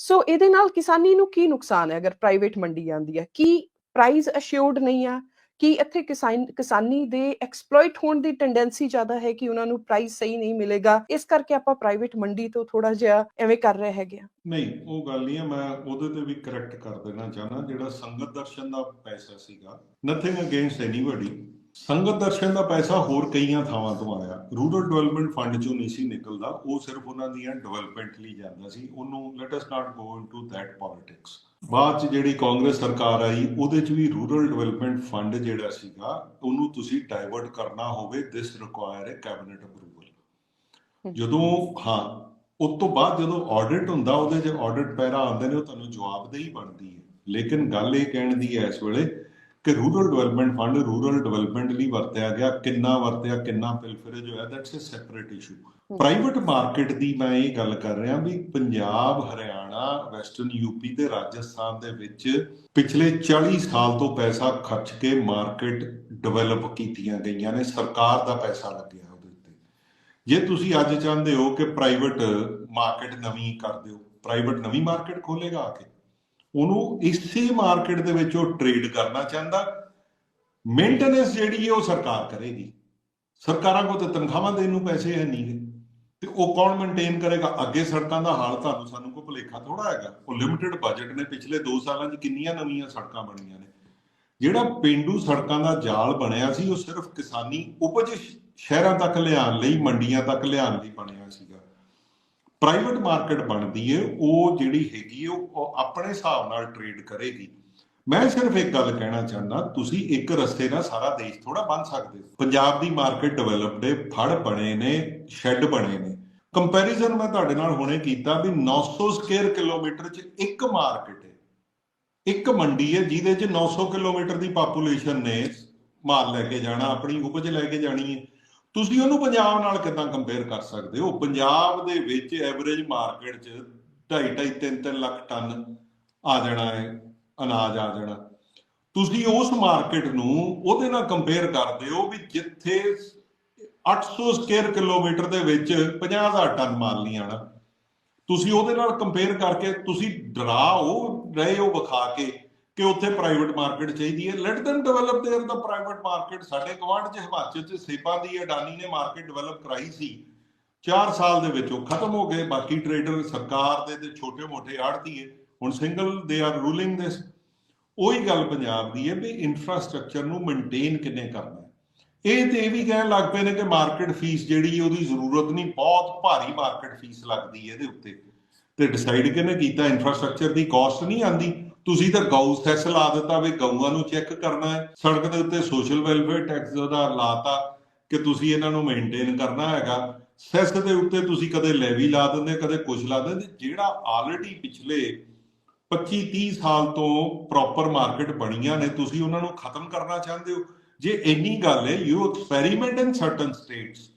ਸੋ ਇਹਦੇ ਨਾਲ ਕਿਸਾਨੀ ਨੂੰ ਕੀ ਨੁਕਸਾਨ ਹੈ ਅਗਰ ਪ੍ਰਾਈਵੇਟ ਮੰਡੀ ਆਂਦੀ ਹੈ? ਕੀ ਪ੍ਰਾਈਸ ਅਸ਼ਿਓਰਡ ਨਹੀਂ ਆ? ਕੀ ਇੱਥੇ ਕਿਸਾਨੀ ਦੇ ਐਕਸਪਲੋਇਟ ਹੋਣ ਦੀ ਟੈਂਡੈਂਸੀ ਜ਼ਿਆਦਾ ਹੈ ਕਿ ਉਹਨਾਂ ਨੂੰ ਪ੍ਰਾਈਸ ਸਹੀ ਨਹੀਂ ਮਿਲੇਗਾ? ਇਸ ਕਰਕੇ ਆਪਾਂ ਪ੍ਰਾਈਵੇਟ ਮੰਡੀ ਤੋਂ ਥੋੜਾ ਜਿਹਾ ਐਵੇਂ ਕਰ ਰਹੇ ਹੈਗੇ ਨਹੀਂ, ਉਹ ਗੱਲ ਨਹੀਂ ਹੈ ਮੈਂ ਉਹਦੇ ਤੇ ਵੀ ਕਰੈਕਟ ਕਰ ਦੇਣਾ ਚਾਹਨਾ ਜਿਹੜਾ ਸੰਗਤ ਦਰਸ਼ਨ ਦਾ ਪੈਸਾ ਸੀਗਾ ਨਥਿੰਗ ਅਗੇਂਸਟ ਐਨੀਬਾਡੀ ਸੰਗਤ ਦਰਸ਼ਨ ਦਾ ਪੈਸਾ ਹੋਰ ਕਈਆਂ ਥਾਵਾਂ ਤੋਂ ਆਇਆ। ਰੂਰਲ ਡਿਵੈਲਪਮੈਂਟ ਫੰਡ ਚੋਂ ਨਹੀਂ ਸੀ ਨਿਕਲਦਾ ਉਹ ਸਿਰਫ ਉਹਨਾਂ ਦੀਆਂ ਡਿਵੈਲਪਮੈਂਟ ਲਈ ਜਾਂਦਾ ਸੀ। ਉਹਨੂੰ let us not go into that politics ਬਾਅਦ ਚ ਜਿਹੜੀ ਕਾਂਗਰਸ ਸਰਕਾਰ ਆਈ ਉਹਦੇ ਚ ਵੀ ਰੂਰਲ ਡਿਵੈਲਪਮੈਂਟ ਫੰਡ ਜਿਹੜਾ ਸੀਗਾ ਉਹਨੂੰ ਤੁਸੀਂ ਡਾਇਵਰਟ ਕਰਨਾ ਹੋਵੇ this require a cabinet approval ਜਦੋਂ ਹਾਂ ਉਸ ਤੋਂ ਬਾਅਦ ਜਦੋਂ ਆਡਿਟ ਹੁੰਦਾ ਉਹਦੇ 'ਚ ਆਡਿਟ ਪੈਰਾ ਆਉਂਦੇ ਨੇ ਉਹ ਤੁਹਾਨੂੰ ਜਵਾਬਦੇਹੀ ਬਣਦੀ ਹੈ। ਲੇਕਿਨ ਗੱਲ ਇਹ ਕਹਿਣ ਦੀ ਹੈ ਇਸ ਵੇਲੇ ਕਿ rural development fund rural development ਲਈ ਵਰਤਿਆ ਗਿਆ ਕਿੰਨਾ ਵਰਤਿਆ ਕਿੰਨਾ ਫਿਲਫਿਲੇਜ ਹੋਇਆ that's a separate issue private market ਦੀ ਮੈਂ ਇਹ ਗੱਲ ਕਰ ਰਿਹਾ ਵੀ ਪੰਜਾਬ ਹਰਿਆਣਾ ਵੈਸਟਰਨ ਯੂਪੀ ਤੇ ਰਾਜਸਥਾਨ ਦੇ ਵਿੱਚ ਪਿਛਲੇ 40 ਸਾਲ ਤੋਂ ਪੈਸਾ ਖਰਚ ਕੇ ਮਾਰਕੀਟ ਡਿਵੈਲਪ ਕੀਤੀਆਂ ਗਈਆਂ ਨੇ ਸਰਕਾਰ ਦਾ ਪੈਸਾ ਲੱਗਿਆ ਉਹਦੇ ਉੱਤੇ। ਜੇ ਤੁਸੀਂ ਅੱਜ ਚਾਹੁੰਦੇ ਹੋ ਕਿ ਪ੍ਰਾਈਵੇਟ ਮਾਰਕੀਟ ਨਵੀਂ ਕਰ ਦਿਓ ਪ੍ਰਾਈਵੇਟ ਨਵੀਂ ਮਾਰਕੀਟ ਖੋਲੇਗਾ ਆ ਕੇ? ਉਹਨੂੰ ਇਸੇ ਮਾਰਕੀਟ ਦੇ ਵਿੱਚ ਉਹ ਟ੍ਰੇਡ ਕਰਨਾ ਚਾਹੁੰਦਾ। ਮੇਨਟੇਨੈਂਸ ਜਿਹੜੀ ਹੈ ਉਹ ਸਰਕਾਰ ਕਰੇਗੀ। ਸਰਕਾਰਾਂ ਕੋਲ ਤਾਂ ਤਨਖਾਹਾਂ ਦੇਣ ਨੂੰ ਪੈਸੇ ਹੈ ਨਹੀਂ ਗੇ। ਤੇ ਉਹ ਕੌਣ ਮੇਨਟੇਨ ਕਰੇਗਾ? ਅੱਗੇ ਸੜਕਾਂ ਦਾ ਹਾਲ ਤੁਹਾਨੂੰ ਸਾਨੂੰ ਕੋਈ ਭੁਲੇਖਾ ਥੋੜਾ ਹੈਗਾ। ਉਹ ਲਿਮਿਟਿਡ ਬਜਟ ਨੇ ਪਿਛਲੇ 2 ਸਾਲਾਂ 'ਚ ਕਿੰਨੀਆਂ ਨਵੀਆਂ ਸੜਕਾਂ ਬਣੀਆਂ ਨੇ। ਜਿਹੜਾ ਪਿੰਡੂ ਸੜਕਾਂ ਦਾ ਜਾਲ ਬਣਿਆ ਸੀ, ਉਹ ਸਿਰਫ ਕਿਸਾਨੀ ਉਪਜ ਸ਼ਹਿਰਾਂ ਤੱਕ ਲਿਆਉਣ ਲਈ, ਮੰਡੀਆਂ ਤੱਕ ਲਿਆਉਣ ਲਈ ਬਣਿਆ ਸੀਗਾ। ਪ੍ਰਾਈਵੇਟ ਮਾਰਕੀਟ ਬਣਦੀ ਹੈ ਉਹ ਜਿਹੜੀ ਹੈਗੀ ਹੈ ਉਹ ਆਪਣੇ ਹਿਸਾਬ ਨਾਲ ਟ੍ਰੇਡ ਕਰੇਗੀ। ਮੈਂ ਸਿਰਫ ਇੱਕ ਗੱਲ ਕਹਿਣਾ ਚਾਹੁੰਦਾ, ਤੁਸੀਂ ਇੱਕ ਰਸਤੇ ਨਾਲ ਸਾਰਾ ਦੇਸ਼ ਥੋੜਾ ਬਣ ਸਕਦੇ ਹੋ। ਪੰਜਾਬ ਦੀ ਮਾਰਕੀਟ ਡਿਵੈਲਪਡ ਹੈ ਫੜ ਬਣੇ ਨੇ ਸ਼ੈੱਡ ਬਣੇ ਨੇ। ਕੰਪੈਰੀਜ਼ਨ ਮੈਂ ਤੁਹਾਡੇ ਨਾਲ ਹੁਣੇ ਕੀਤਾ ਵੀ 900 ਸਕੁਅਰ ਕਿਲੋਮੀਟਰ 'ਚ ਇੱਕ ਮਾਰਕੀਟ ਹੈ ਇੱਕ ਮੰਡੀ ਹੈ ਜਿਹਦੇ 'ਚ 900 ਕਿਲੋਮੀਟਰ ਦੀ ਪਾਪੂਲੇਸ਼ਨ ਨੇ। ਮਾਲ ਲੈ ਕੇ ਜਾਣਾ, ਆਪਣੀ ਉਪਜ ਲੈ ਕੇ ਜਾਣੀ ਹੈ ਤੁਸੀਂ ਉਹਨੂੰ ਪੰਜਾਬ ਨਾਲ ਕਿਦਾਂ ਕੰਪੇਅਰ ਕਰ ਸਕਦੇ ਹੋ? ਪੰਜਾਬ ਦੇ ਵਿੱਚ ਐਵਰੇਜ ਮਾਰਕੀਟ 'ਚ 2.5 3-3 ਲੱਖ ਟਨ ਆ ਜਾਣਾ ਹੈ, ਅਨਾਜ ਆ ਜਾਣਾ। ਤੁਸੀਂ ਉਸ ਮਾਰਕੀਟ ਨੂੰ ਉਹਦੇ ਨਾਲ ਕੰਪੇਅਰ ਕਰਦੇ ਹੋ ਵੀ ਜਿੱਥੇ 800 ਸਕੁਅਰ ਕਿਲੋਮੀਟਰ ਦੇ ਵਿੱਚ 50000 ਟਨ ਮਾਲ ਨਹੀਂ ਆਣਾ ਤੁਸੀਂ ਉਹਦੇ ਨਾਲ ਕੰਪੇਅਰ ਕਰਕੇ ਤੁਸੀਂ ਡਰਾਓ ਰਹੇ ਹੋ ਵਿਖਾ ਕੇ ਕਿ ਉੱਥੇ ਪ੍ਰਾਈਵੇਟ ਮਾਰਕੀਟ ਚਾਹੀਦੀ ਹੈ ਲੈਟ them ਡਿਵੈਲਪ देयर ਦਾ ਪ੍ਰਾਈਵੇਟ ਮਾਰਕੀਟ ਸਾਡੇ ਗਵਾਂਢ ਚ ਹਿਮਾਚਲ ਚ ਸੇਬਾਂ ਦੀ ਅਡਾਨੀ ਨੇ ਮਾਰਕੀਟ ਡਿਵੈਲਪ ਕਰਾਈ ਸੀ 4 ਸਾਲ ਦੇ ਵਿੱਚ ਉਹ ਖਤਮ ਹੋ ਗਏ ਬਾਕੀ ਟ੍ਰੇਡਰ ਸਰਕਾਰ ਦੇ ਤੇ ਛੋਟੇ-ਮੋਟੇ ਆੜਤੀਏ ਹੁਣ ਸਿੰਗਲ ਦੇ ਆਰ ਰੂਲਿੰਗ ਦਿਸ ਉਹੀ ਗੱਲ ਪੰਜਾਬ ਦੀ ਹੈ ਵੀ ਇਨਫਰਾਸਟ੍ਰਕਚਰ ਨੂੰ ਮੇਨਟੇਨ ਕਿੰਨੇ ਕਰਨਾ ਹੈ। ਇਹ ਤੇ ਇਹ ਵੀ ਕਹਿਣ ਲੱਗ ਪਏ ਨੇ ਕਿ ਮਾਰਕੀਟ ਫੀਸ ਜਿਹੜੀ ਹੈ ਉਹਦੀ ਜ਼ਰੂਰਤ ਨਹੀਂ ਬਹੁਤ ਭਾਰੀ ਮਾਰਕੀਟ ਫੀਸ ਲੱਗਦੀ ਹੈ ਇਹਦੇ ਉੱਤੇ ਤੇ ਡਿਸਾਈਡ ਕਿਹਨੇ ਕੀਤਾ ਇਨਫਰਾਸਟ੍ਰਕਚਰ ਦੀ ਕਾਸਟ ਨਹੀਂ ਆਂਦੀ ਤੁਸੀਂ ਤਾਂ ਗਊ ਸੈਸ ਲਾ ਦਿੱਤਾ ਵੀ ਗਊਆਂ ਨੂੰ ਚੈੱਕ ਕਰਨਾ ਹੈ ਸੜਕ ਦੇ ਉੱਤੇ ਸੋਸ਼ਲ ਵੈਲਫੇਅਰ ਟੈਕਸ ਦਾ ਲਾਤਾ ਕਿ ਤੁਸੀਂ ਇਹਨਾਂ ਨੂੰ ਮੇਨਟੇਨ ਕਰਨਾ ਹੈਗਾ ਸੈਸ ਦੇ ਉੱਤੇ ਤੁਸੀਂ ਕਦੇ ਲੈਵੀ ਲਾ ਦਿੰਦੇ ਕਦੇ ਕੁਝ ਲਾ ਦਿੰਦੇ ਜਿਹੜਾ ਆਲਰੇਡੀ ਪਿਛਲੇ 25 30 ਸਾਲ ਤੋਂ ਪ੍ਰੋਪਰ ਮਾਰਕੀਟ ਬਣੀਆਂ ਨੇ ਤੁਸੀਂ ਉਹਨਾਂ ਨੂੰ ਖਤਮ ਕਰਨਾ ਚਾਹੁੰਦੇ ਹੋ ਜੇ ਇੰਨੀ ਗੱਲ ਹੈ you experiment in certain states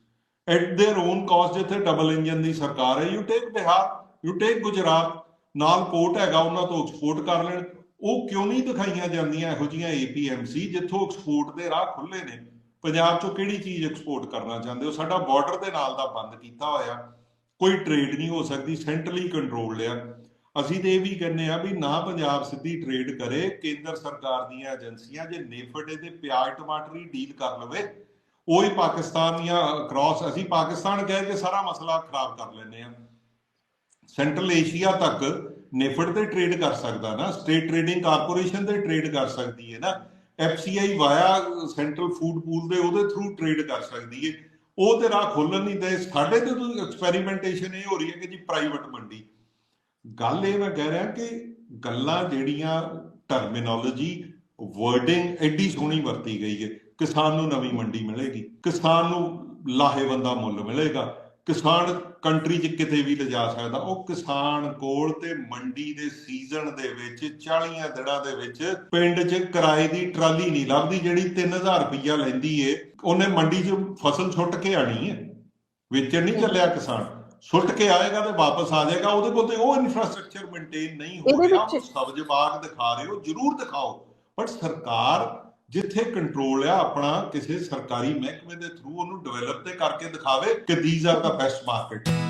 at their own cost ਜਿੱਥੇ ਡਬਲ ਇੰਜਨ ਦੀ ਸਰਕਾਰ ਹੈ you take Bihar you take Gujarat ਨਾਲ ਪੋਰਟ ਹੈਗਾ, ਉਹਨਾਂ ਤੋਂ ਐਕਸਪੋਰਟ ਕਰ ਲੈਣ। ਉਹ ਕਿਉਂ ਨਹੀਂ ਦਿਖਾਈਆਂ ਜਾਂਦੀਆਂ ਇਹੋ ਜੀਆਂ ਏਪੀਐਮਸੀ ਜਿੱਥੋਂ ਐਕਸਪੋਰਟ ਦੇ ਰਾਹ ਖੁੱਲੇ ਨੇ? ਪੰਜਾਬ ਚੋਂ ਕਿਹੜੀ ਚੀਜ਼ ਐਕਸਪੋਰਟ ਕਰਨਾ ਚਾਹੁੰਦੇ ਹੋ? ਸਾਡਾ ਬਾਰਡਰ ਦੇ ਨਾਲ ਦਾ ਬੰਦ ਕੀਤਾ ਹੋਇਆ। ਕੋਈ ਟ੍ਰੇਡ ਨਹੀਂ ਹੋ ਸਕਦੀ ਸੈਂਟਰਲੀ ਕੰਟਰੋਲਡ ਆ। ਅਸੀਂ ਤੇ ਇਹ ਵੀ ਕਹਿੰਦੇ ਆ ਵੀ ਨਾ ਪੰਜਾਬ ਸਿੱਧੀ ਟ੍ਰੇਡ ਕਰੇ, ਕੇਂਦਰ ਸਰਕਾਰ ਦੀਆਂ ਏਜੰਸੀਆਂ ਜੇ ਨੇਫੜੇ ਦੇ ਪਿਆਜ਼, ਟਮਾਟਰ ਹੀ ਡੀਲ ਕਰ ਲਵੇ, ਉਹ ਹੀ ਪਾਕਿਸਤਾਨ ਦੀਆਂ ਕ੍ਰਾਸ ਅਸੀਂ ਪਾਕਿਸਤਾਨ ਕਹਿ ਕੇ ਸਾਰਾ ਮਸਲਾ ਖਰਾਬ ਕਰ ਲੈਂਦੇ ਆ ਸੈਂਟਰਲ ਏਸ਼ੀਆ ਤੱਕ ਨੇਫੜ ਤੇ ਟ੍ਰੇਡ ਕਰ ਸਕਦਾ ਨਾ ਸਟੇਟ ਟ੍ਰੇਡਿੰਗ ਕਾਰਪੋਰੇਸ਼ਨ ਤੇ ਟ੍ਰੇਡ ਕਰ ਸਕਦੀ ਹੈ ਨਾ FCI via central food pool ਦੇ ਉਹਦੇ ਥਰੂ ਟ੍ਰੇਡ ਕਰ ਸਕਦੀ ਹੈ। ਉਹ ਤੇ ਰਾਹ ਖੋਲਣ ਨਹੀਂ ਦੇ, ਸਾਡੇ ਤੇ ਤੁਸੀਂ ਐਕਸਪੈਰੀਮੈਂਟੇਸ਼ਨ ਇਹ ਹੋ ਰਹੀ ਹੈ ਕਿ ਜੀ ਪ੍ਰਾਈਵੇਟ ਮੰਡੀ। ਗੱਲ ਇਹ ਮੈਂ ਕਹਿ ਰਿਹਾ ਕਿ ਗੱਲਾਂ ਜਿਹੜੀਆਂ ਟਰਮੀਨੋਲੋਜੀ ਵਰਡਿੰਗ ਐਡੀ ਸੋਹਣੀ ਵਰਤੀ ਗਈ ਹੈ, ਕਿਸਾਨ ਨੂੰ ਨਵੀਂ ਮੰਡੀ ਮਿਲੇਗੀ, ਕਿਸਾਨ ਨੂੰ ਲਾਹੇਵੰਦਾ ਮੁੱਲ ਮਿਲੇਗਾ ਕਿਸਾਨ ਕੰਟਰੀ 'ਚ ਕਿਤੇ ਵੀ ਲਿਜਾ ਸਕਦਾ। ਉਹ ਕਿਸਾਨ ਕੋਲ ਤੇ ਮੰਡੀ ਦੇ ਸੀਜ਼ਨ ਦੇ ਵਿੱਚ 40 ਦਿਨਾਂ ਦੇ ਵਿੱਚ ਪਿੰਡ 'ਚ ਕਿਰਾਏ ਦੀ ਟਰਾਲੀ ਨਹੀਂ ਲੱਭਦੀ ਜਿਹੜੀ 3000 ਰੁਪਈਆ ਲੈਂਦੀ ਏ। ਉਹਨੇ ਮੰਡੀ 'ਚ ਫਸਲ ਛੁੱਟ ਕੇ ਆਣੀ ਹੈ ਵੇਚਣ ਨਹੀਂ ਚੱਲਿਆ ਕਿਸਾਨ। ਸੁੱਟ ਕੇ ਆਏਗਾ ਤੇ ਵਾਪਸ ਆ ਜਾਏਗਾ। ਉਹਦੇ ਕੋਲ ਤੇ ਉਹ ਇਨਫਰਾਸਟ੍ਰਕਚਰ ਮੇਨਟੇਨ ਨਹੀਂ ਹੋ ਰਿਹਾ। ਸਬਜ਼ ਬਾਗ ਦਿਖਾ ਰਹੇ ਹੋ ਜਰੂਰ ਦਿਖਾਓ। ਬਟ ਸਰਕਾਰ ਜਿੱਥੇ ਕੰਟਰੋਲ ਆ ਆਪਣਾ ਕਿਸੇ ਸਰਕਾਰੀ ਮਹਿਕਮੇ ਦੇ ਥਰੂ ਉਹਨੂੰ ਡਿਵੈਲਪ ਤੇ ਕਰਕੇ ਦਿਖਾਵੇ ਕਿ these are the best market